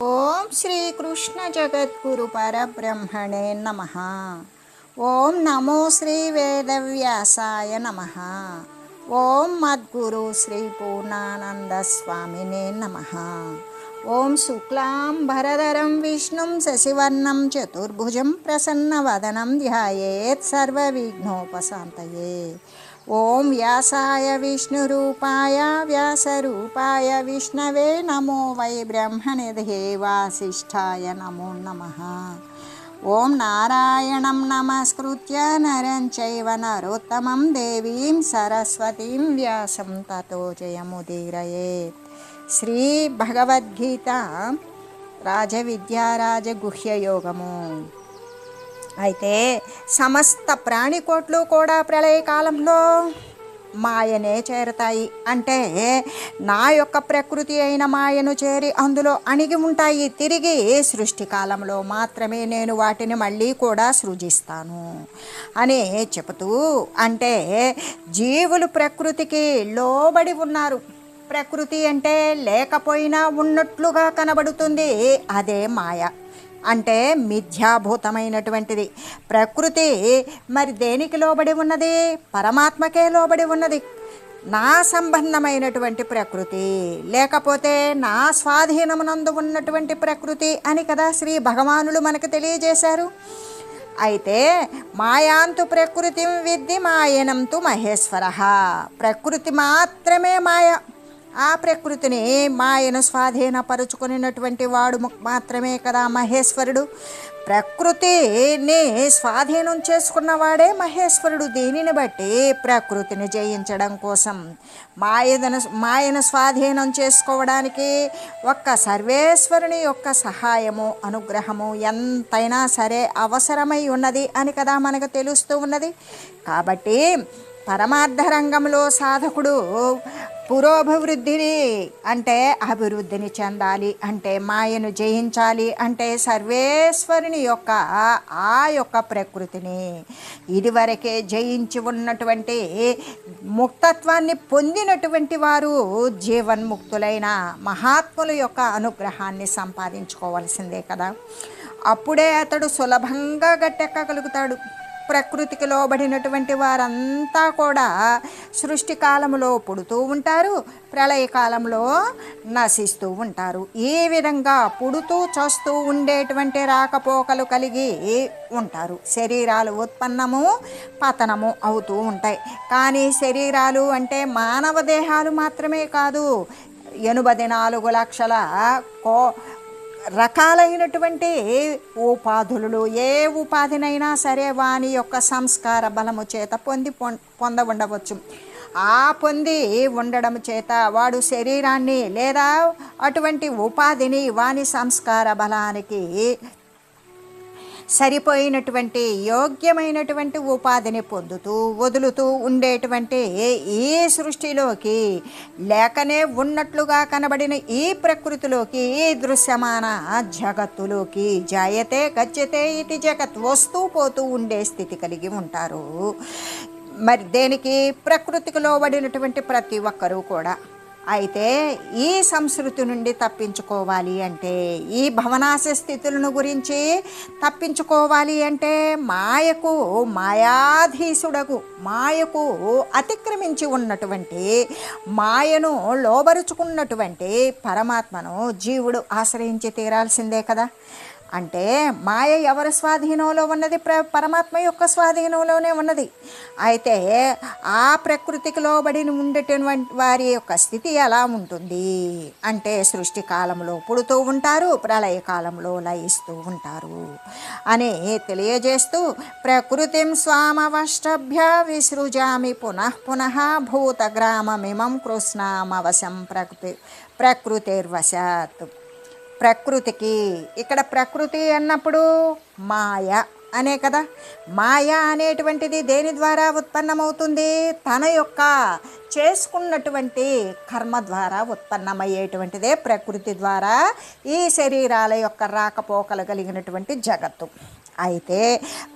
ఓం శ్రీకృష్ణ జగద్గురు పరబ్రహ్మణే నమ ఓం నమో శ్రీ వేదవ్యాసాయ నమ ఓం మద్గురు శ్రీ పూర్ణానంద స్వామినే నమ ఓం శుక్లాం భరధరం విష్ణుం శశివర్ణం చతుర్భుజం ప్రసన్నవదనం ధ్యాయేత్ సర్వవిఘ్నోపశాంతయే ओं व्यासाय विष्णुरूपाय व्यासरूपाय विष्णवे नमो वै ब्रह्म वासिष्ठाय नमो नम। ओं नारायण नमस्कृत नर चैव नरोत्तमं सरस्वती सरस्वतीं तथोजय ततो जयमुदीरयेत्। श्रीभगवद्गीता राजविद्याराजगुह्ययोगमु। అయితే సమస్త ప్రాణికోట్లు కూడా ప్రళయకాలంలో మాయనే చేరతాయి. అంటే నా యొక్క ప్రకృతి అయిన మాయను చేరి అందులో అణిగి ఉంటాయి. తిరిగి సృష్టి కాలంలో మాత్రమే నేను వాటిని మళ్ళీ కూడా సృజిస్తాను అని చెబుతూ అంటే జీవులు ప్రకృతికి లోబడి ఉన్నారు. ప్రకృతి అంటే లేకపోయినా ఉన్నట్లుగా కనబడుతుంది. అదే మాయ. అంటే మిథ్యాభూతమైనటువంటిది. ప్రకృతి మరి దేనికి లోబడి ఉన్నది? పరమాత్మకే లోబడి ఉన్నది. నా సంబంధమైనటువంటి ప్రకృతి లేకపోతే నా స్వాధీనమునందు ఉన్నటువంటి ప్రకృతి అని కదా శ్రీ భగవానులు మనకు తెలియజేశారు. అయితే మాయాంతు ప్రకృతి విద్ది మాయనంతు మహేశ్వర. ప్రకృతి మాత్రమే మాయ ఆ ప్రకృతిని మాయను స్వాధీనపరుచుకునినటువంటి వాడు మాత్రమే కదా మహేశ్వరుడు. ప్రకృతిని స్వాధీనం చేసుకున్నవాడే మహేశ్వరుడు. దీనిని బట్టి ప్రకృతిని జయించడం కోసం మాయను మాయను స్వాధీనం చేసుకోవడానికి ఒక్క సర్వేశ్వరుని యొక్క సహాయము అనుగ్రహము ఎంతైనా సరే అవసరమై ఉన్నది అని కదా మనకు తెలుస్తూ ఉన్నది. కాబట్టి పరమార్థ రంగంలో సాధకుడు పురోభివృద్ధిని అంటే అభివృద్ధిని చెందాలి అంటే మాయను జయించాలి అంటే సర్వేశ్వరుని యొక్క ఆ యొక్క ప్రకృతిని ఇదివరకే జయించి ఉన్నటువంటి ముక్తత్వాన్ని పొందినటువంటి వారు జీవన్ముక్తులైన మహాత్ముల యొక్క అనుగ్రహాన్ని సంపాదించుకోవాల్సిందే కదా. అప్పుడే అతడు సులభంగా గట్టెక్కగలుగుతాడు. ప్రకృతికి లోబడినటువంటి వారంతా కూడా సృష్టి కాలంలో పుడుతూ ఉంటారు ప్రళయకాలంలో నశిస్తూ ఉంటారు. ఈ విధంగా పుడుతూ చస్తూ ఉండేటువంటి రాకపోకలు కలిగి ఉంటారు. శరీరాలు ఉత్పన్నము పతనము అవుతూ ఉంటాయి. కానీ శరీరాలు అంటే మానవ దేహాలు మాత్రమే కాదు ఎనభై నాలుగు లక్షల కో రకాలైనటువంటి ఉపాధులు ఏ ఉపాధినైనా సరే వాని యొక్క సంస్కార బలము చేత పొంది పొంద ఉండవచ్చు ఆ పొంది ఉండడం చేత వాడు శరీరాన్ని లేదా అటువంటి ఉపాధిని వాని సంస్కార బలానికి సరిపోయినటువంటి యోగ్యమైనటువంటి ఉపాధిని పొందుతూ వదులుతూ ఉండేటువంటి ఈ సృష్టిలోకి లేకనే ఉన్నట్లుగా కనబడిన ఈ ప్రకృతిలోకి ఈ దృశ్యమాన జగత్తులోకి జాయతే గచ్చతే ఇది జగత్ వస్తూ పోతూ ఉండే స్థితి కలిగి ఉంటారు. మరి దేనికి? ప్రకృతికి లోబడినటువంటి ప్రతి ఒక్కరూ కూడా. అయితే ఈ సంస్కృతి నుండి తప్పించుకోవాలి అంటే ఈ భవనాశ స్థితులను గురించి తప్పించుకోవాలి అంటే మాయకు మాయాధీసుడకు మాయకు అతిక్రమించి ఉన్నటువంటి మాయను లోబరుచుకున్నటువంటి పరమాత్మను జీవుడు ఆశ్రయించి తీరాల్సిందే కదా. అంటే మాయ ఎవరి స్వాధీనంలో ఉన్నది? ప్ర పరమాత్మ యొక్క స్వాధీనంలోనే ఉన్నది. అయితే ఆ ప్రకృతికి లోబడి ఉండేటువంటి వారి యొక్క స్థితి ఎలా ఉంటుంది? అంటే సృష్టి కాలంలో పుడుతూ ఉంటారు ప్రళయ కాలంలో లయిస్తూ ఉంటారు అని తెలియజేస్తూ ప్రకృతిం స్వామవష్టభ్య విసృజామి పునః పునః భూతగ్రామమిమం కృష్ణామవశం ప్రకృతి ప్రకృతిర్వశాత్. ప్రకృతికి. ఇక్కడ ప్రకృతి అన్నప్పుడు మాయ అనే కదా. మాయ అనేటువంటిది దేని ద్వారా ఉత్పన్నమవుతుంది? తన యొక్క చేసుకున్నటువంటి కర్మ ద్వారా ఉత్పన్నమయ్యేటువంటిదే ప్రకృతి ద్వారా ఈ శరీరాల యొక్క రాకపోకలు కలిగినటువంటి జగత్తు. అయితే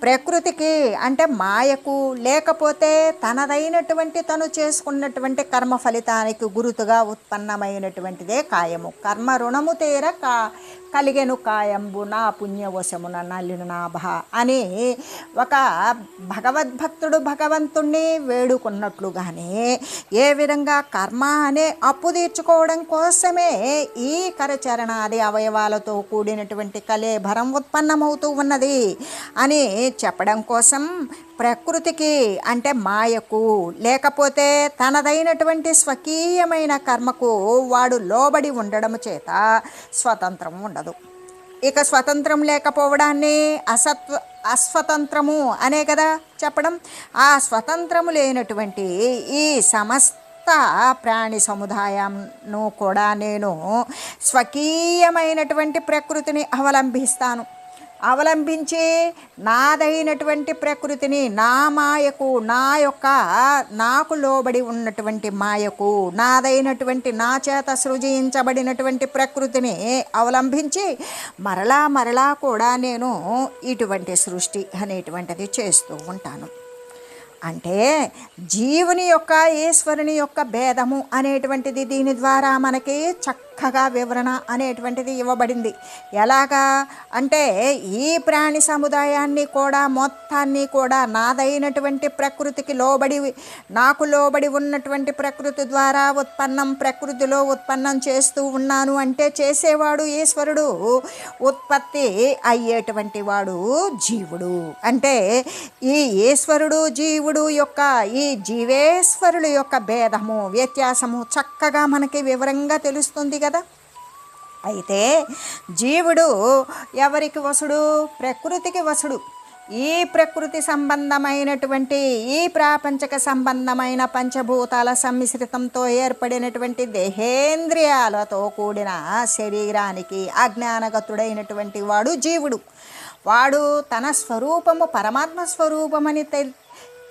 ప్రకృతికి అంటే మాయకు లేకపోతే తనదైనటువంటి తను చేసుకున్నటువంటి కర్మ ఫలితానికి గురుతుగా ఉత్పన్నమైనటువంటిదే కాయము. కర్మ రుణము తీర కా కలిగెను కాయంబు నా పుణ్యవశమున నల్లిన నాభ అని ఒక భగవద్భక్తుడు భగవంతుణ్ణి వేడుకున్నట్లుగానే ఏ విధంగా కర్మ అనే అప్పు తీర్చుకోవడం కోసమే ఈ కరచరణాది అవయవాలతో కూడినటువంటి కలేభరం ఉత్పన్నమవుతూ ఉన్నది అని చెప్పడం కోసం ప్రకృతికి అంటే మాయకు లేకపోతే తనదైనటువంటి స్వకీయమైన కర్మకు వాడు లోబడి ఉండడం చేత స్వతంత్రం ఉండదు. ఇక స్వతంత్రం లేకపోవడాన్ని అసత్వ అస్వతంత్రము అనే కదా చెప్పడం. ఆ స్వతంత్రము లేనటువంటి ఈ సమస్త ప్రాణి సముదాయంను కూడా నేను స్వకీయమైనటువంటి ప్రకృతిని అవలంబిస్తాను. అవలంబించి నాదైనటువంటి ప్రకృతిని నా మాయకు నా యొక్క నాకు లోబడి ఉన్నటువంటి మాయకు నాదైనటువంటి నా చేత సృజించబడినటువంటి ప్రకృతిని అవలంబించి మరలా మరలా కూడా నేను ఇటువంటి సృష్టి అనేటువంటిది చేస్తూ ఉంటాను. అంటే జీవుని యొక్క ఈశ్వరుని యొక్క భేదము అనేటువంటిది దీని ద్వారా మనకి చక్క చక్కగా వివరణ అనేటువంటిది ఇవ్వబడింది. ఎలాగా? అంటే ఈ ప్రాణి సముదాయాన్ని కూడా మొత్తాన్ని కూడా నాదైనటువంటి ప్రకృతికి లోబడి నాకు లోబడి ఉన్నటువంటి ప్రకృతి ద్వారా ఉత్పన్నం ప్రకృతిలో ఉత్పన్నం చేస్తూ ఉన్నాను అంటే చేసేవాడు ఈశ్వరుడు ఉత్పత్తి అయ్యేటువంటి వాడు జీవుడు. అంటే ఈ ఈశ్వరుడు జీవుడు యొక్క ఈ జీవేశ్వరుడు యొక్క భేదము వ్యత్యాసము చక్కగా మనకి వివరంగా తెలుస్తుంది కదా. అయితే జీవుడు ఎవరికి వసుడు? ప్రకృతికి వసుడు. ఈ ప్రకృతి సంబంధమైనటువంటి ఈ ప్రాపంచక సంబంధమైన పంచభూతాల సమ్మిశ్రితంతో ఏర్పడినటువంటి దేహేంద్రియాలతో కూడిన శరీరానికి అజ్ఞానగతుడైనటువంటి వాడు జీవుడు. వాడు తన స్వరూపము పరమాత్మ స్వరూపమని తెల్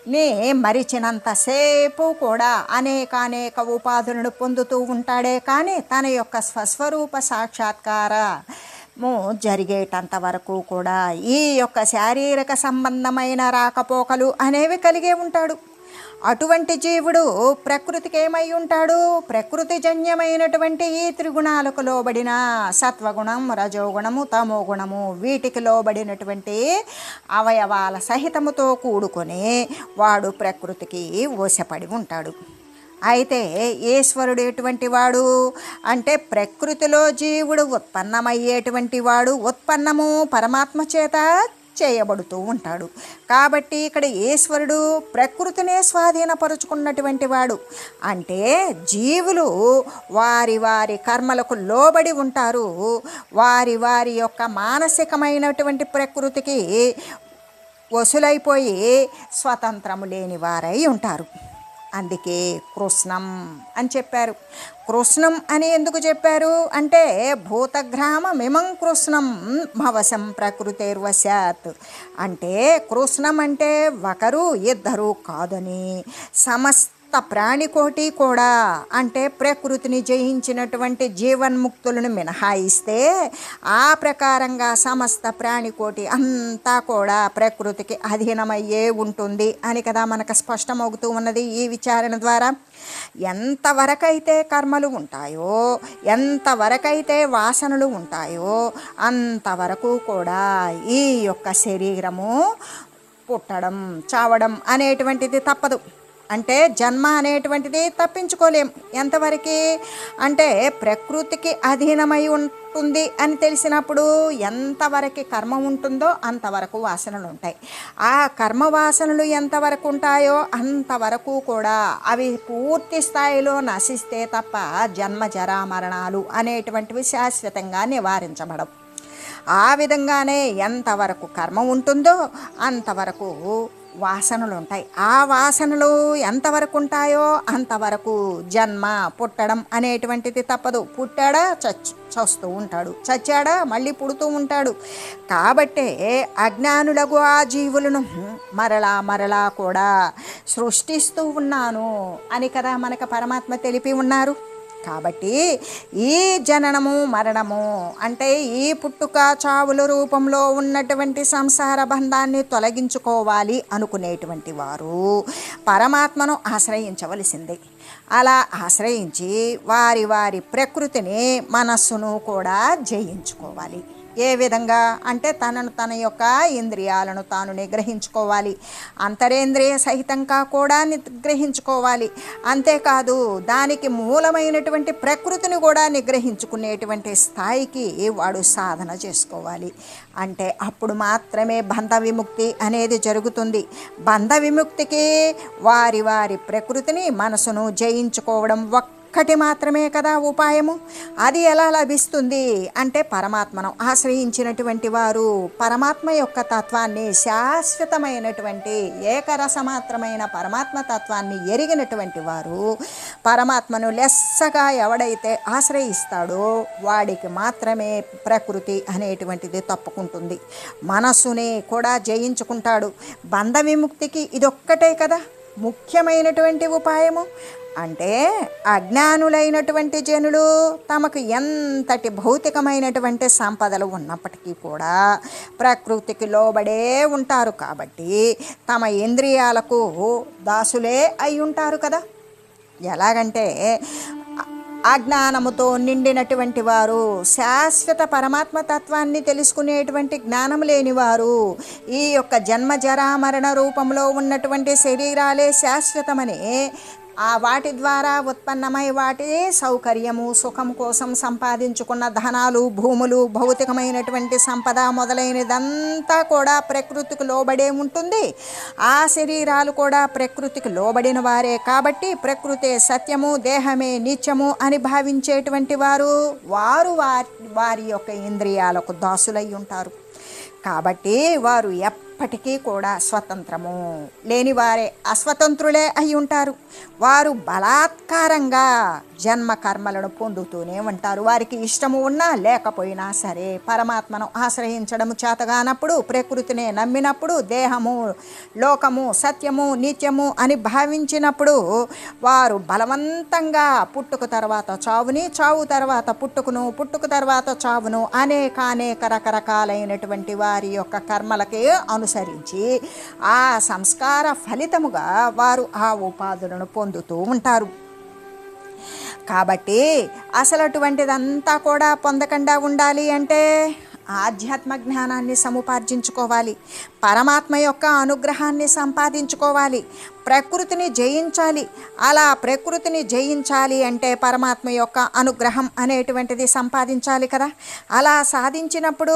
నే మరిచినంతసేపు కూడా అనేకానేక ఉపాధులను పొందుతూ ఉంటాడే కానీ తన యొక్క స్వస్వరూప సాక్షాత్కారము జరిగేటంత వరకు కూడా ఈ యొక్క శారీరక సంబంధమైన రాకపోకలు అనేవి కలిగే ఉంటాడు. అటువంటి జీవుడు ప్రకృతికి ఏమై ఉంటాడు? ప్రకృతి జన్యమైనటువంటి ఈ త్రిగుణాలకు లోబడిన సత్వగుణం రజోగుణము తమోగుణము వీటికి లోబడినటువంటి అవయవాల సహితముతో కూడుకొని వాడు ప్రకృతికి ఓసపడి ఉంటాడు. అయితే ఈశ్వరుడు ఎటువంటి వాడు? అంటే ప్రకృతిలో జీవుడు ఉత్పన్నమయ్యేటువంటి వాడు ఉత్పన్నము పరమాత్మ చేత చేయబడుతూ ఉంటాడు. కాబట్టి ఇక్కడ ఈశ్వరుడు ప్రకృతినే స్వాధీనపరుచుకున్నటువంటి వాడు. అంటే జీవులు వారి వారి కర్మలకు లోబడి ఉంటారు. వారి వారి యొక్క మానసికమైనటువంటి ప్రకృతికి వసులైపోయి స్వతంత్రము లేని వారై ఉంటారు. అందుకే కృష్ణం అని చెప్పారు. కృష్ణం అని ఎందుకు చెప్పారు? అంటే భూతగ్రామమిమం కృష్ణం భవశం ప్రకృతిర్వశాత్ అంటే కృష్ణం అంటే ఒకరు ఇద్దరు కాదని సమస్త ప్రాణికోటి కూడా అంటే ప్రకృతిని జయించినటువంటి జీవన్ముక్తులను మినహాయిస్తే ఆ ప్రకారంగా సమస్త ప్రాణికోటి అంతా కూడా ప్రకృతికి అధీనమయ్యే ఉంటుంది అని కదా మనకు స్పష్టమవుతూ ఉన్నది ఈ విచారణ ద్వారా. ఎంతవరకైతే కర్మలు ఉంటాయో ఎంతవరకైతే వాసనలు ఉంటాయో అంతవరకు కూడా ఈ యొక్క శరీరము పుట్టడం చావడం అనేటువంటిది తప్పదు. అంటే జన్మ అనేటువంటిది తప్పించుకోలేం. ఎంతవరకు? అంటే ప్రకృతికి అధీనమై ఉంటుంది అని తెలిసినప్పుడు ఎంతవరకు కర్మ ఉంటుందో అంతవరకు వాసనలు ఉంటాయి. ఆ కర్మ వాసనలు ఎంతవరకు ఉంటాయో అంతవరకు కూడా అవి పూర్తి స్థాయిలో నశిస్తే తప్ప జన్మ జరా మరణాలు అనేటువంటివి శాశ్వతంగా నివారించబడవు. ఆ విధంగానే ఎంతవరకు కర్మ ఉంటుందో అంతవరకు వాసనలు ఉంటాయి ఆ వాసనలు ఎంతవరకు ఉంటాయో అంతవరకు జన్మ పుట్టడం అనేటువంటిది తప్పదు. పుట్టాడా చచ్ చస్తూ ఉంటాడు. చచ్చాడా మళ్ళీ పుడుతూ ఉంటాడు. కాబట్టే అజ్ఞానులకు ఆ జీవులను మరలా మరలా కూడా సృష్టిస్తూ ఉన్నాను అని కదా మనకు పరమాత్మ తెలిపి ఉన్నారు. కాబట్టి ఈ జననము మరణము అంటే ఈ పుట్టుక చావుల రూపంలో ఉన్నటువంటి సంసార బంధాన్ని తొలగించుకోవాలి అనుకునేటువంటి వారు. పరమాత్మను ఆశ్రయించవలసిందే. అలా ఆశ్రయించి వారి వారి ప్రకృతిని మనస్సును కూడా జయించుకోవాలి. ఏ విధంగా అంటే తనను తన యొక్క ఇంద్రియాలను తాను నిగ్రహించుకోవాలి. అంతరేంద్రియ సహితంగా కూడా నిగ్రహించుకోవాలి. అంతేకాదు దానికి మూలమైనటువంటి ప్రకృతిని కూడా నిగ్రహించుకునేటువంటి స్థాయికి వాడు సాధన చేసుకోవాలి. అంటే అప్పుడు మాత్రమే బంధ విముక్తి అనేది జరుగుతుంది. బంధ విముక్తికి వారి వారి ప్రకృతిని మనసును జయించుకోవడం ఒక్క ఒక్కటి మాత్రమే కదా ఉపాయము. అది ఎలా లభిస్తుంది అంటే పరమాత్మను ఆశ్రయించినటువంటి వారు పరమాత్మ యొక్క తత్వాన్ని శాశ్వతమైనటువంటి ఏకరసమాత్రమైన పరమాత్మ తత్వాన్ని ఎరిగినటువంటి వారు పరమాత్మను లెస్సగా ఎవడైతే ఆశ్రయిస్తాడో వాడికి మాత్రమే ప్రకృతి అనేటువంటిది తప్పుకుంటుంది. మనస్సుని కూడా జయించుకుంటాడు. బంధ విముక్తికి ఇదొక్కటే కదా. ముఖ్యమైనటువంటి ఉపాయము? అంటే అజ్ఞానులైనటువంటి జనులు తమకు ఎంతటి భౌతికమైనటువంటి సంపదలు ఉన్నప్పటికీ కూడా ప్రకృతికి లోబడే ఉంటారు కాబట్టి తమ ఇంద్రియాలకు దాసులే అయి ఉంటారు కదా. ఎలాగంటే అజ్ఞానముతో నిండినటువంటి వారు శాశ్వత పరమాత్మ తత్వాన్ని తెలుసుకునేటువంటి జ్ఞానం లేనివారు ఈ యొక్క జన్మ జరామరణ రూపంలో ఉన్నటువంటి శరీరాలే శాశ్వతమని ఆ వాటి ద్వారా ఉత్పన్నమై వాటి సౌకర్యము సుఖం కోసం సంపాదించుకున్న ధనాలు భూములు భౌతికమైనటువంటి సంపద మొదలైనదంతా కూడా ప్రకృతికి లోబడే ఉంటుంది. ఆ శరీరాలు కూడా ప్రకృతికి లోబడిన వారే కాబట్టి ప్రకృతే సత్యము దేహమే నిత్యము అని భావించేటువంటి వారు వారు వారి వారి యొక్క ఇంద్రియాలకు దాసులై ఉంటారు. కాబట్టి వారు ఎప్పటికీ కూడా స్వతంత్రము. లేని వారే అస్వతంత్రులే అయి ఉంటారు. వారు బలాత్కారంగా జన్మ కర్మలను పొందుతూనే ఉంటారు. వారికి ఇష్టము ఉన్నా లేకపోయినా సరే పరమాత్మను ఆశ్రయించడము చేతగానప్పుడు ప్రకృతిని నమ్మినప్పుడు దేహము లోకము సత్యము నిత్యము అని భావించినప్పుడు వారు బలవంతంగా పుట్టుక తర్వాత చావుని చావు తర్వాత పుట్టుకును పుట్టుక తర్వాత చావును అనేక అనేక రకరకాలైనటువంటి వారి యొక్క కర్మలకే అనుసరించి ఆ సంస్కార ఫలితముగా వారు ఆ ఉపాధులను పొందుతూ ఉంటారు. కాబట్టి అసలు అటువంటిదంతా కూడా పొందకుండా ఉండాలి అంటే ఆధ్యాత్మ జ్ఞానాన్ని సముపార్జించుకోవాలి. పరమాత్మ యొక్క అనుగ్రహాన్ని సంపాదించుకోవాలి. ప్రకృతిని జయించాలి. అలా ప్రకృతిని జయించాలి అంటే పరమాత్మ యొక్క అనుగ్రహం అనేటువంటిది సంపాదించాలి కదా. అలా సాధించినప్పుడు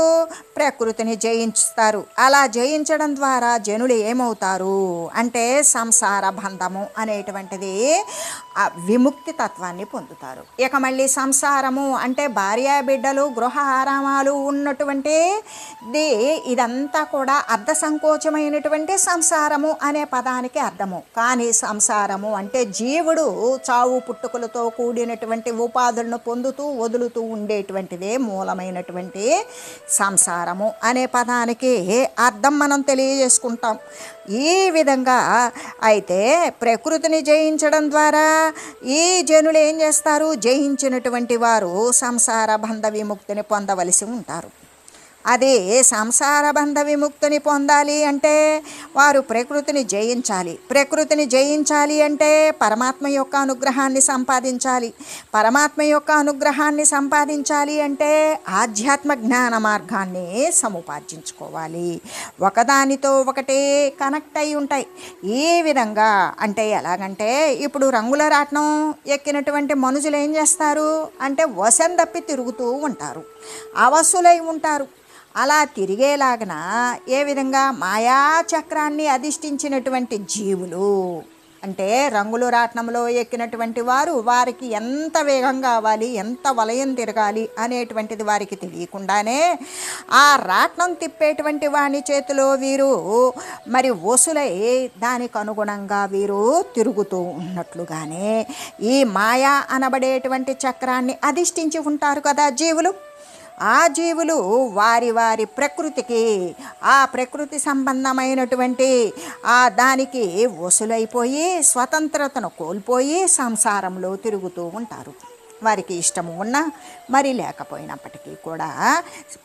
ప్రకృతిని జయించుతారు. అలా జయించడం ద్వారా జనులు ఏమవుతారు? అంటే సంసార బంధము అనేటువంటిది విముక్తి తత్వాన్ని పొందుతారు. ఇక మళ్ళీ సంసారము అంటే భార్యా బిడ్డలు గృహ ఆరామాలు ఉన్నటువంటి ది ఇదంతా కూడా అర్ధ సంకోచమైనటువంటి సంసారము అనే పదానికి అర్థము కానీ సంసారము అంటే జీవుడు చావు పుట్టుకలతో కూడినటువంటి ఉపాధులను పొందుతూ వదులుతూ ఉండేటువంటిదే మూలమైనటువంటి సంసారము అనే పదానికి అర్థం మనం తెలియజేసుకుంటాం. ఈ విధంగా అయితే ప్రకృతిని జయించడం ద్వారా ఈ జనులు ఏం చేస్తారు? జయించినటువంటి వారు సంసార బంధ విముక్తిని పొందవలసి ఉంటారు. అదే సంసార బంధ విముక్తిని పొందాలి అంటే వారు ప్రకృతిని జయించాలి. ప్రకృతిని జయించాలి అంటే పరమాత్మ యొక్క అనుగ్రహాన్ని సంపాదించాలి. పరమాత్మ యొక్క అనుగ్రహాన్ని సంపాదించాలి అంటే ఆధ్యాత్మ జ్ఞాన మార్గాన్ని సముపార్జించుకోవాలి. ఒకదానితో ఒకటే కనెక్ట్ అయి ఉంటాయి. ఏ విధంగా అంటే ఎలాగంటే ఇప్పుడు రంగుల రాట్నం ఎక్కినటువంటి మనుషులు ఏం చేస్తారు? అంటే వశం తప్పి తిరుగుతూ ఉంటారు. అవసులై ఉంటారు. అలా తిరిగేలాగన? ఏ విధంగా? మాయా చక్రాన్ని అధిష్ఠించినటువంటి జీవులు. అంటే రంగులు రాట్నంలో ఎక్కినటువంటి వారు వారికి ఎంత వేగం కావాలి ఎంత వలయం తిరగాలి అనేటువంటిది వారికి తెలియకుండానే ఆ రాట్నం తిప్పేటువంటి వాని చేతిలో వీరు మరి వసులై దానికి అనుగుణంగా వీరు తిరుగుతూ ఉన్నట్లుగానే ఈ మాయా అనబడేటువంటి చక్రాన్ని అధిష్ఠించి ఉంటారు కదా జీవులు. ఆ జీవులు వారి వారి ప్రకృతికి ఆ ప్రకృతి సంబంధమైనటువంటి ఆ దానికి వసులైపోయి స్వతంత్రతను కోల్పోయి సంసారంలో తిరుగుతూ ఉంటారు. వారికి ఇష్టము ఉన్నా మరి లేకపోయినప్పటికీ కూడా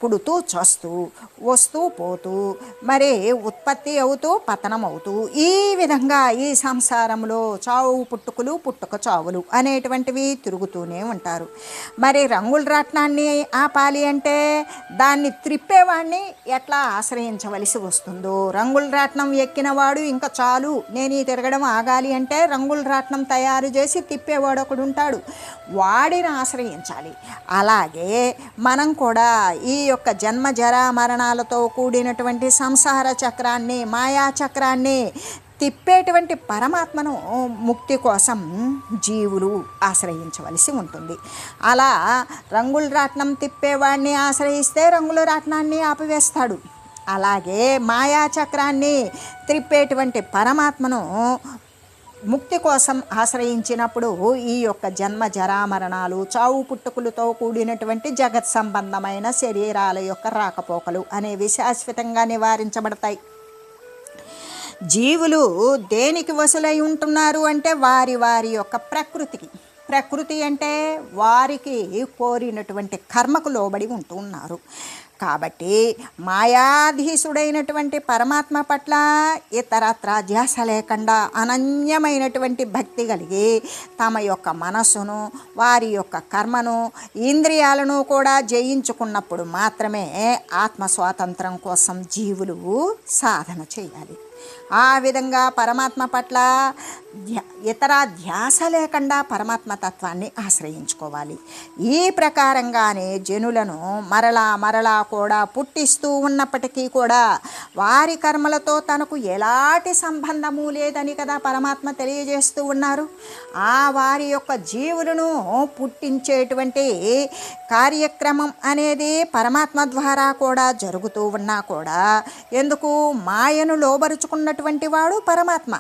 పుడుతూ చస్తూ వస్తూ పోతూ మరి ఉత్పత్తి అవుతూ పతనం అవుతూ ఈ విధంగా ఈ సంసారంలో చావు పుట్టుకులు పుట్టుక చావులు అనేటువంటివి తిరుగుతూనే ఉంటారు. మరి రంగుల రత్నాన్ని ఆపాలి అంటే దాన్ని త్రిప్పేవాడిని ఎట్లా ఆశ్రయించవలసి వస్తుందో? రంగుల రాట్నం ఎక్కినవాడు ఇంకా చాలు నేను ఈ తిరగడం ఆగాలి అంటే రంగుల రాట్నం తయారు చేసి తిప్పేవాడు ఒకడు ఉంటాడు వా వాడిని ఆశ్రయించాలి. అలాగే మనం కూడా ఈ యొక్క జన్మ జరా మరణాలతో కూడినటువంటి సంసార చక్రాన్ని మాయా చక్రాన్ని తిప్పేటువంటి పరమాత్మను ముక్తి కోసం జీవులు ఆశ్రయించవలసి ఉంటుంది. అలా రంగుల రాట్నం తిప్పేవాడిని ఆశ్రయిస్తే రంగుల రాట్నాన్ని ఆపివేస్తాడు. అలాగే మాయా చక్రాన్ని త్రిప్పేటువంటి పరమాత్మను ముక్తి కోసం ఆశ్రయించినప్పుడు ఈ యొక్క జన్మ జరామరణాలు చావు పుట్టుకులతో కూడినటువంటి జగత్ సంబంధమైన శరీరాల యొక్క రాకపోకలు అనేవి శాశ్వతంగా నివారించబడతాయి. జీవులు దేనికి వసులై ఉంటున్నారు అంటే వారి వారి యొక్క ప్రకృతికి. ప్రకృతి అంటే వారికి కోరినటువంటి కర్మకు లోబడి ఉంటున్నారు. కాబట్టి మాయాధీసుడైనటువంటి పరమాత్మ పట్ల ఇతరత్ర ధ్యాస లేకుండా అనన్యమైనటువంటి భక్తి కలిగి తమ యొక్క మనస్సును వారి యొక్క కర్మను ఇంద్రియాలను కూడా జయించుకున్నప్పుడు మాత్రమే ఆత్మ స్వాతంత్రం కోసం జీవులు సాధన చేయాలి. ఆ విధంగా పరమాత్మ పట్ల ఇతర ధ్యాస లేకుండా పరమాత్మ తత్వాన్ని ఆశ్రయించుకోవాలి. ఈ ప్రకారంగానే జనులను మరలా మరలా కూడా పుట్టిస్తూ ఉన్నప్పటికీ కూడా వారి కర్మలతో తనకు ఎలాంటి సంబంధము లేదని కదా పరమాత్మ తెలియజేస్తూ ఉన్నారు. ఆ వారి యొక్క జీవులను పుట్టించేటువంటి కార్యక్రమం అనేది పరమాత్మ ద్వారా కూడా జరుగుతూ ఉన్నా కూడా ఎందుకు మాయను లోబరుచుకున్నటువంటి వాడు పరమాత్మ.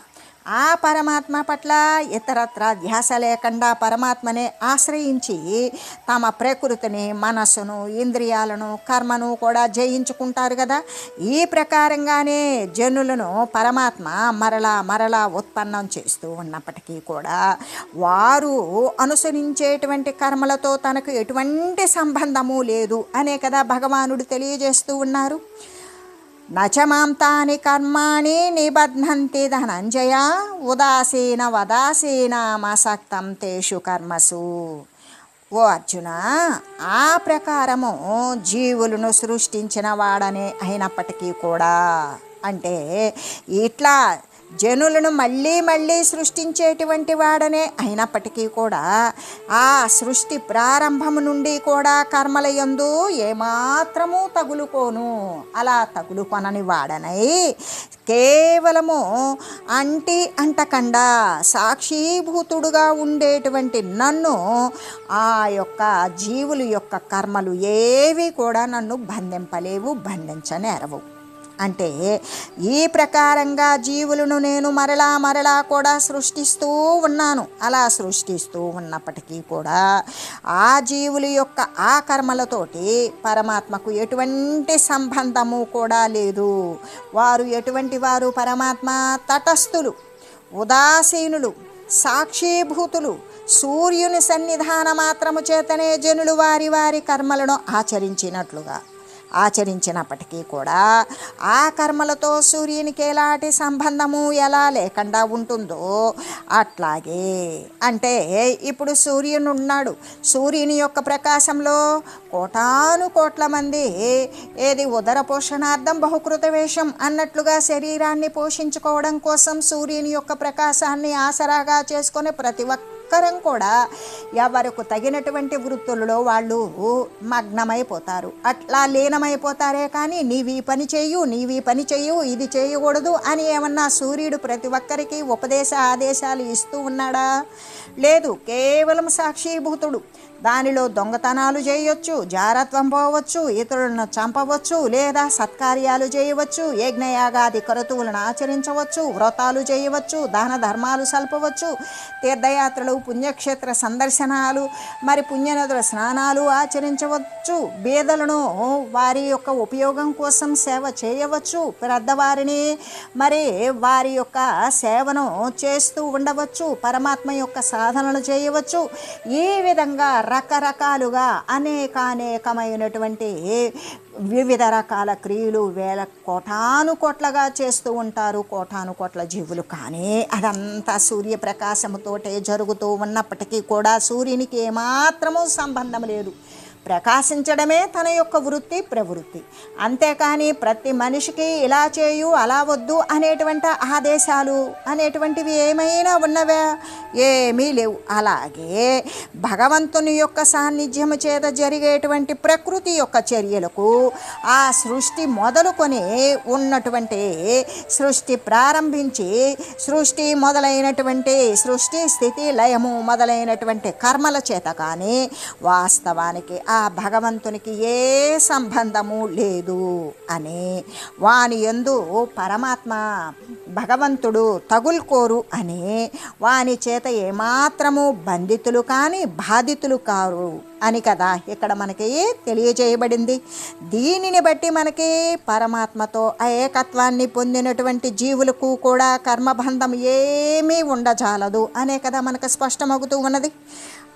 ఆ పరమాత్మ పట్ల ఇతరత్ర ధ్యాస లేకుండా పరమాత్మనే ఆశ్రయించి తమ ప్రకృతిని మనస్సును ఇంద్రియాలను కర్మను కూడా జయించుకుంటారు కదా. ఈ ప్రకారంగానే జనులను పరమాత్మ మరలా మరలా ఉత్పన్నం చేస్తూ ఉన్నప్పటికీ కూడా వారు అనుసరించేటువంటి కర్మలతో తనకు ఎటువంటి సంబంధము లేదు అనే కదా భగవానుడు తెలియజేస్తూ ఉన్నారు. నచ తాని కర్మాణి నిబధ్నంతి ధనంజయ ఉదాసీన వదాసీనామసక్తం తేషు కర్మసు. ఓ అర్జున ఆ ప్రకారము జీవులను సృష్టించిన వాడనే అయినప్పటికీ కూడా అంటే ఇట్లా జనులను మళ్ళీ మళ్ళీ సృష్టించేటువంటి వాడనే అయినప్పటికీ కూడా ఆ సృష్టి ప్రారంభము నుండి కూడా కర్మల యందు ఏమాత్రము తగులుకోను. అలా తగులుకొనని వాడనై కేవలము అంటి అంటకుండా సాక్షీభూతుడుగా ఉండేటువంటి నన్ను ఆ యొక్క జీవుల యొక్క కర్మలు ఏవి కూడా నన్ను బంధింపలేవు బంధించనేరవు. అంటే ఈ ప్రకారంగా జీవులను నేను మరలా మరలా కూడా సృష్టిస్తూ ఉన్నాను. అలా సృష్టిస్తూ ఉన్నప్పటికీ కూడా ఆ జీవుల యొక్క ఆ కర్మలతోటి పరమాత్మకు ఎటువంటి సంబంధము కూడా లేదు. వారు ఎటువంటి వారు? పరమాత్మ తటస్థులు ఉదాసీనులు సాక్షీభూతులు. సూర్యుని సన్నిధాన మాత్రము చేతనే జనులు వారి వారి కర్మలను ఆచరించినట్లుగా ఆచరించినప్పటికీ కూడా ఆ కర్మలతో సూర్యునికి ఎలాంటి సంబంధము ఎలా లేకుండా ఉంటుందో అట్లాగే అంటే ఇప్పుడు సూర్యుని ఉన్నాడు సూర్యుని యొక్క ప్రకాశంలో కోటాను కోట్ల మంది ఏది ఉదర పోషణార్థం బహుకృత వేషం అన్నట్లుగా శరీరాన్ని పోషించుకోవడం కోసం సూర్యుని యొక్క ప్రకాశాన్ని ఆసరాగా చేసుకొని ప్రతి ఒక్కరం కూడా ఎవరకు తగినటువంటి వృత్తులలో వాళ్ళు మగ్నమైపోతారు. అట్లా లీనమైపోతారే కానీ నీవి పని చేయు నీవి పని చేయు ఇది చేయకూడదు అని ఏమన్నా సూర్యుడు ప్రతి ఒక్కరికి ఉపదేశ ఆదేశాలు ఇస్తూ ఉన్నాడా? లేదు కేవలం సాక్షీభూతుడు. దానిలో దొంగతనాలు చేయొచ్చు జారత్వం పోవచ్చు ఇతరులను చంపవచ్చు లేదా సత్కార్యాలు చేయవచ్చు యజ్ఞయాగాది క్రతువులను ఆచరించవచ్చు వ్రతాలు చేయవచ్చు దాన ధర్మాలు సల్పవచ్చు తీర్థయాత్రలు పుణ్యక్షేత్ర సందర్శనాలు మరి పుణ్యనదుల స్నానాలు ఆచరించవచ్చు. బీదలను వారి యొక్క ఉపయోగం కోసం సేవ చేయవచ్చు. పెద్దవారిని మరి వారి యొక్క సేవను చేస్తూ ఉండవచ్చు. పరమాత్మ యొక్క సాధనలు చేయవచ్చు. ఈ విధంగా రకరకాలుగా అనేకానేకమైనటువంటి వివిధ రకాల క్రియలు వేల కోటాను కోట్లగా చేస్తూ ఉంటారు. కోటాను కోట్ల జీవులు. కానీ అదంతా సూర్యప్రకాశముతోటే జరుగుతూ ఉన్నప్పటికీ కూడా సూర్యునికి ఏమాత్రము సంబంధం లేదు. ప్రకాశించడమే తన యొక్క వృత్తి ప్రవృత్తి. అంతేకాని ప్రతి మనిషికి ఇలా చేయు అలా వద్దు అనేటువంటి ఆదేశాలు అనేటువంటివి ఏమైనా ఉన్నవా? ఏమీ లేవు. అలాగే భగవంతుని యొక్క సాన్నిధ్యము చేత జరిగేటువంటి ప్రకృతి యొక్క చర్యలకు ఆ సృష్టి మొదలుకొని ఉన్నటువంటి సృష్టి ప్రారంభించి సృష్టి మొదలైనటువంటి సృష్టి స్థితి లయము మొదలైనటువంటి కర్మల చేత కానీ వాస్తవానికి ఆ భగవంతునికి ఏ సంబంధము లేదు అని వాని ఎందు పరమాత్మ భగవంతుడు తగులుకోరు అని వాని చేత ఏమాత్రము బంధితులు కానీ బాధితులు కారు అని కదా ఇక్కడ మనకి తెలియజేయబడింది. దీనిని బట్టి మనకి పరమాత్మతో ఏకత్వాన్ని పొందినటువంటి జీవులకు కూడా కర్మబంధం ఏమీ ఉండజాలదు అనే కదా మనకు స్పష్టమవుతూ ఉన్నది.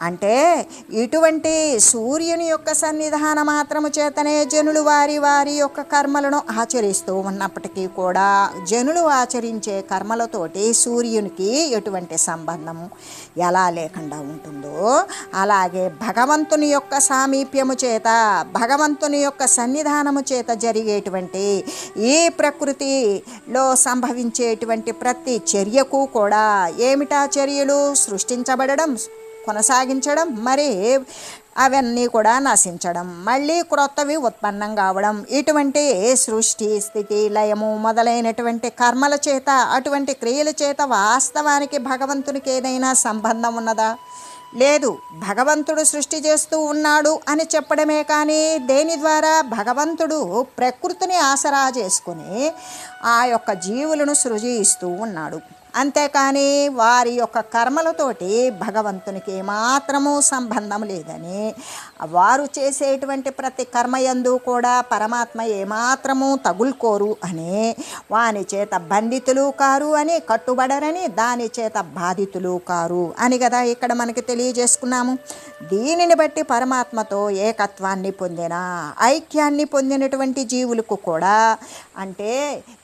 అంటే ఇటువంటి సూర్యుని యొక్క సన్నిధాన మాత్రము చేతనే జనులు వారి వారి యొక్క కర్మలను ఆచరిస్తూ ఉన్నప్పటికీ కూడా జనులు ఆచరించే కర్మలతోటి సూర్యునికి ఎటువంటి సంబంధం ఎలా లేకుండా ఉంటుందో అలాగే భగవంతుని యొక్క సామీప్యము చేత భగవంతుని యొక్క సన్నిధానము చేత జరిగేటువంటి ఈ ప్రకృతిలో సంభవించేటువంటి ప్రతి చర్యకు కూడా ఏమిటా చర్యలు? సృష్టించబడడం కొనసాగించడం మరి అవన్నీ కూడా నశించడం మళ్ళీ క్రొత్తవి ఉత్పన్నం కావడం ఇటువంటి సృష్టి స్థితి లయము మొదలైనటువంటి కర్మల చేత అటువంటి క్రియల చేత వాస్తవానికి భగవంతునికి ఏదైనా సంబంధం ఉన్నదా? లేదు భగవంతుడు సృష్టి చేస్తూ ఉన్నాడు అని చెప్పడమే కానీ దేని ద్వారా? భగవంతుడు ప్రకృతిని ఆసరా చేసుకుని ఆ యొక్క జీవులను సృజిస్తూ ఉన్నాడు. అంతేకాని వారి యొక్క కర్మలతోటి భగవంతునికి ఏమాత్రము సంబంధం లేదని వారు చేసేటువంటి ప్రతి కర్మయందు కూడా పరమాత్మ ఏమాత్రము తగులుకోరు అని వాని చేత బంధితులు కారు అని కట్టుబడరని దాని చేత బాధితులు కారు అని కదా ఇక్కడ మనకి తెలియజేసుకున్నాము. దీనిని బట్టి పరమాత్మతో ఏకత్వాన్ని పొందిన ఐక్యాన్ని పొందినటువంటి జీవులకు కూడా అంటే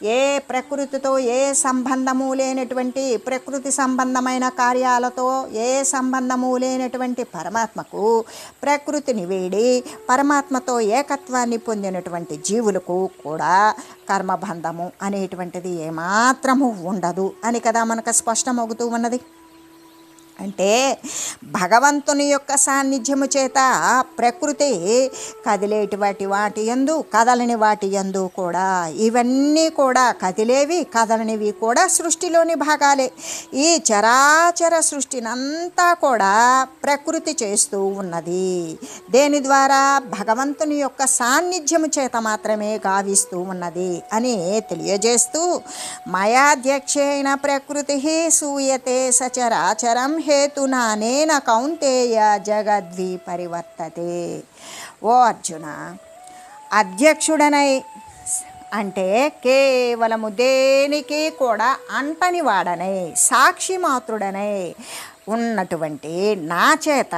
ఏ ప్రకృతితో ఏ సంబంధము లేనటువంటి ప్రకృతి సంబంధమైన కార్యాలతో ఏ సంబంధము లేనటువంటి పరమాత్మకు ప్రకృతిని వేడి పరమాత్మతో ఏకత్వాన్ని పొందినటువంటి జీవులకు కూడా కర్మబంధము అనేటువంటిది ఏమాత్రము ఉండదు అని కదా మనకు స్పష్టమవుతూ ఉన్నది. అంటే భగవంతుని యొక్క సాన్నిధ్యము చేత ప్రకృతి కదిలేటి వాటి వాటి ఎందు కదలని వాటి ఎందు కూడా ఇవన్నీ కూడా కదిలేవి కదలనివి కూడా సృష్టిలోని భాగాలే. ఈ చరాచర సృష్టినంతా కూడా ప్రకృతి చేస్తూ ఉన్నది. దేని ద్వారా? భగవంతుని యొక్క సాన్నిధ్యము చేత మాత్రమే గావిస్తూ ఉన్నది అని తెలియజేస్తూ మయాధ్యక్షేణ ప్రకృతి సూయతే సచరాచరం హేతునానేన కౌంతేయ జగద్వి పరివర్తతే ఓ అర్జున అధ్యక్షుడనై అంటే కేవలము దేనికి కూడా అంటని వాడనై సాక్షి మాత్రుడనై ఉన్నటువంటి నా చేత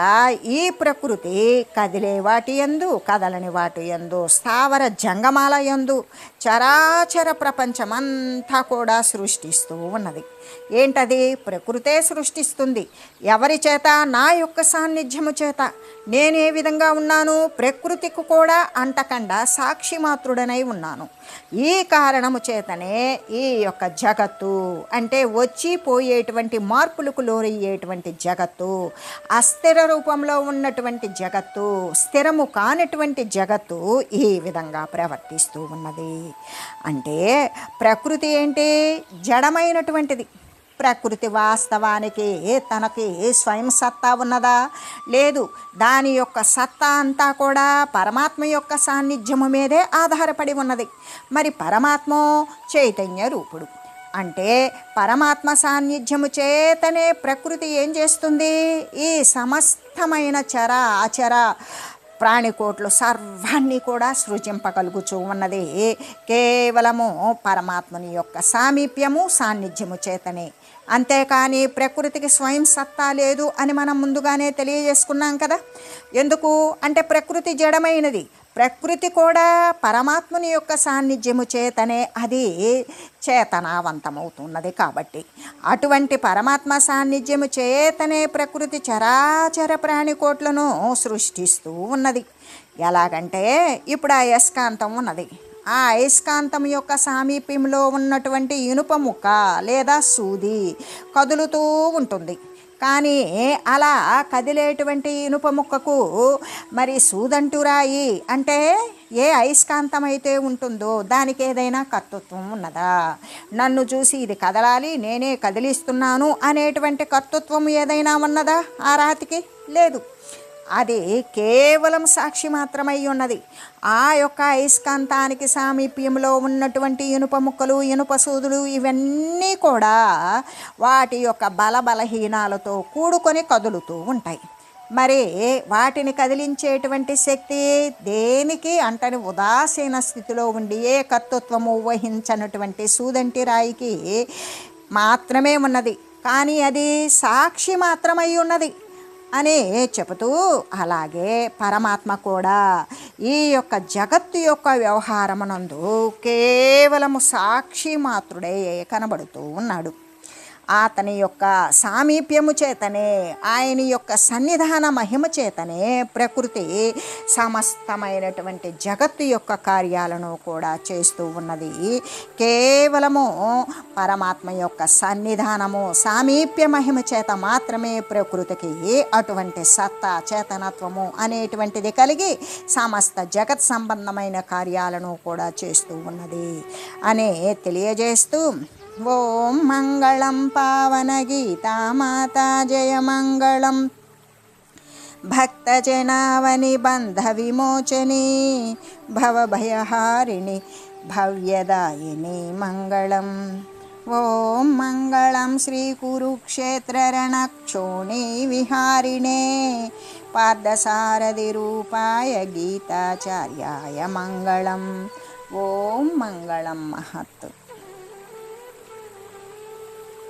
ఈ ప్రకృతి కదిలే వాటి ఎందు కదలని వాటి ఎందు స్థావర జంగమాల ఎందు చరాచర ప్రపంచమంతా కూడా సృష్టిస్తూ ఉన్నది. ఏంటది? ప్రకృతే సృష్టిస్తుంది. ఎవరి చేత? నా యొక్క సాన్నిధ్యము చేత. నేను ఏ విధంగా ఉన్నాను? ప్రకృతికి కూడా అంటకుండా సాక్షి మాత్రుడనై ఉన్నాను. ఈ కారణము చేతనే ఈ యొక్క జగత్తు అంటే వచ్చి పోయేటువంటి మార్పులకు లోరయ్యేటువంటి జగత్తు అస్థిర రూపంలో ఉన్నటువంటి జగత్తు స్థిరము కానటువంటి జగత్తు ఈ విధంగా ప్రవర్తిస్తూ ఉన్నది. అంటే ప్రకృతి ఏంటి జడమైనటువంటిది. ప్రకృతి వాస్తవానికి తనకి స్వయం సత్తా ఉన్నదా? లేదు దాని యొక్క సత్తా అంతా కూడా పరమాత్మ యొక్క సాన్నిధ్యము మీదే ఆధారపడి ఉన్నది. మరి పరమాత్మ చైతన్య రూపుడు. అంటే పరమాత్మ సాన్నిధ్యము చేతనే ప్రకృతి ఏం చేస్తుంది? ఈ సమస్తమైన చర అచర ప్రాణికోట్లు సర్వాన్ని కూడా సృజింపగలుగుచూ ఉన్నది. కేవలము పరమాత్మని యొక్క సామీప్యము సాన్నిధ్యము చేతనే. అంతేకాని ప్రకృతికి స్వయం సత్తా లేదు అని మనం ముందుగానే తెలియజేసుకున్నాం కదా. ఎందుకు? అంటే ప్రకృతి జడమైనది. ప్రకృతి కూడా పరమాత్ముని యొక్క సాన్నిధ్యము చేతనే అది చేతనావంతమవుతున్నది కాబట్టి. అటువంటి పరమాత్మ సాన్నిధ్యము చేతనే ప్రకృతి చరాచర ప్రాణికోట్లను సృష్టిస్తూ ఉన్నది. ఎలాగంటే ఇప్పుడు ఆ అయస్కాంతం ఉన్నది. ఆ అయస్కాంతం యొక్క సామీప్యంలో ఉన్నటువంటి ఇనుప ముక్క లేదా సూది కదులుతూ ఉంటుంది. కానీ అలా కదిలేటువంటి ఇనుప ముక్కకు మరి సూదంటురాయి అంటే ఏ అయస్కాంతం అయితే ఉంటుందో దానికి ఏదైనా కర్తృత్వం ఉన్నదా? నన్ను చూసి ఇది కదలాలి నేనే కదిలిస్తున్నాను అనేటువంటి కర్తృత్వం ఏదైనా ఉన్నదా? ఆ రాతికి లేదు. అది కేవలం సాక్షి మాత్రమై ఉన్నది. ఆ యొక్క అయస్కాంతానికి సామీప్యంలో ఉన్నటువంటి ఇనుప ముక్కలు ఇనుప సూదులు ఇవన్నీ కూడా వాటి యొక్క బల బలహీనాలతో కూడుకొని కదులుతూ ఉంటాయి. మరి వాటిని కదిలించేటువంటి శక్తి దేనికి? అంటని ఉదాసీన స్థితిలో ఉండి ఏ కర్తృత్వము వహించనటువంటి సూదంటి రాయికి మాత్రమే ఉన్నది. కానీ అది సాక్షి మాత్రమై ఉన్నది. అని చెబుతూ అలాగే పరమాత్మ కూడా ఈ యొక్క జగత్తు యొక్క వ్యవహారమునందు కేవలము సాక్షి మాత్రుడే కనబడుతూ ఉన్నాడు. అతని యొక్క సామీప్యము చేతనే ఆయన యొక్క సన్నిధాన మహిమ చేతనే ప్రకృతి సమస్తమైనటువంటి జగత్తు యొక్క కార్యాలను కూడా చేస్తూ ఉన్నది. కేవలము పరమాత్మ యొక్క సన్నిధానము సామీప్య మహిమ చేత మాత్రమే ప్రకృతికి అటువంటి సత్తా చేతనత్వము అనేటువంటిది కలిగి సమస్త జగత్ సంబంధమైన కార్యాలను కూడా చేస్తూ ఉన్నది. అని తెలియజేస్తూ ఓం మంగళం పావన గీతామాతా జయ మంగళం భక్తజనావని బంధ విమోచని భవభయహారిణి భవ్యదాయిని మంగళం. ఓం మంగళం శ్రీ కురుక్షేత్రరణక్షోణి విహారిణే పార్థసారథి రూపాయ గీతాచార్యాయ మంగళం. ఓం మంగళం మహత్.